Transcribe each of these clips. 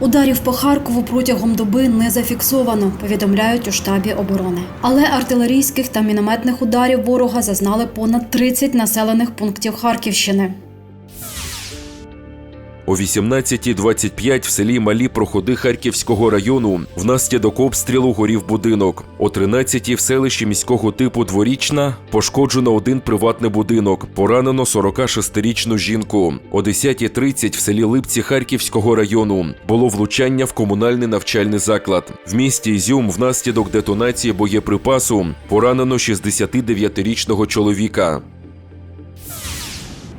Ударів по Харкову протягом доби не зафіксовано, повідомляють у штабі оборони. Але артилерійських та мінометних ударів ворога зазнали понад 30 населених пунктів Харківщини. О 18.25 в селі Малі проходи Харківського району внаслідок обстрілу горів будинок. О 13.00 в селищі міського типу Дворічна пошкоджено один приватний будинок. Поранено 46-річну жінку. О 10.30 в селі Липці Харківського району було влучання в комунальний навчальний заклад. В місті Ізюм внаслідок детонації боєприпасу поранено 69-річного чоловіка.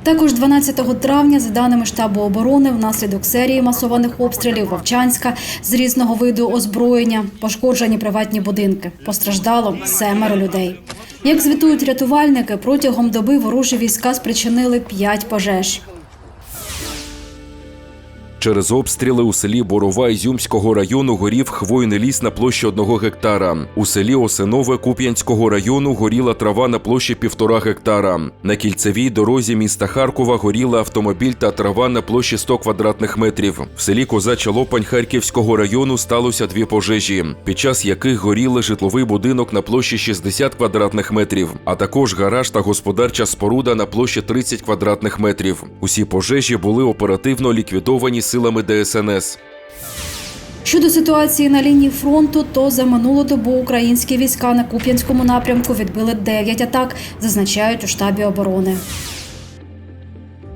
Також 12 травня, за даними штабу оборони, внаслідок серії масованих обстрілів Вовчанська з різного виду озброєння пошкоджені приватні будинки. Постраждало семеро людей. Як звітують рятувальники, протягом доби ворожі війська спричинили п'ять пожеж. Через обстріли у селі Борова Ізюмського району горів хвойний ліс на площі одного гектара. У селі Осинове Куп'янського району горіла трава на площі півтора гектара. На кільцевій дорозі міста Харкова горіла автомобіль та трава на площі 100 квадратних метрів. В селі Козача Лопань Харківського району сталося дві пожежі, під час яких горіли житловий будинок на площі 60 квадратних метрів, а також гараж та господарча споруда на площі 30 квадратних метрів. Усі пожежі були оперативно ліквідовані силами ДСНС. Щодо ситуації на лінії фронту, то за минулу добу українські війська на Куп'янському напрямку відбили 9 атак, зазначають у штабі оборони.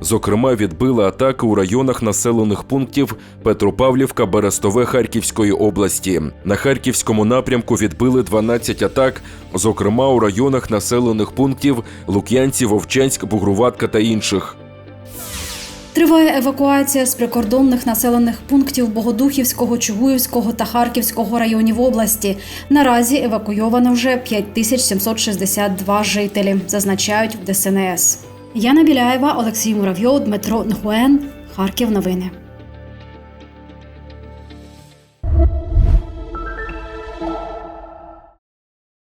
Зокрема, відбили атаки у районах населених пунктів Петропавлівка, Берестове Харківської області. На харківському напрямку відбили 12 атак, зокрема у районах населених пунктів Лук'янці, Вовчанськ, Бугруватка та інших. Триває евакуація з прикордонних населених пунктів Богодухівського, Чугуївського та Харківського районів області. Наразі евакуйовано вже 5762 жителі, зазначають в ДСНС. Яна Біляєва, Олексій Муравйов, Дмитро Нгуен. Харків новини.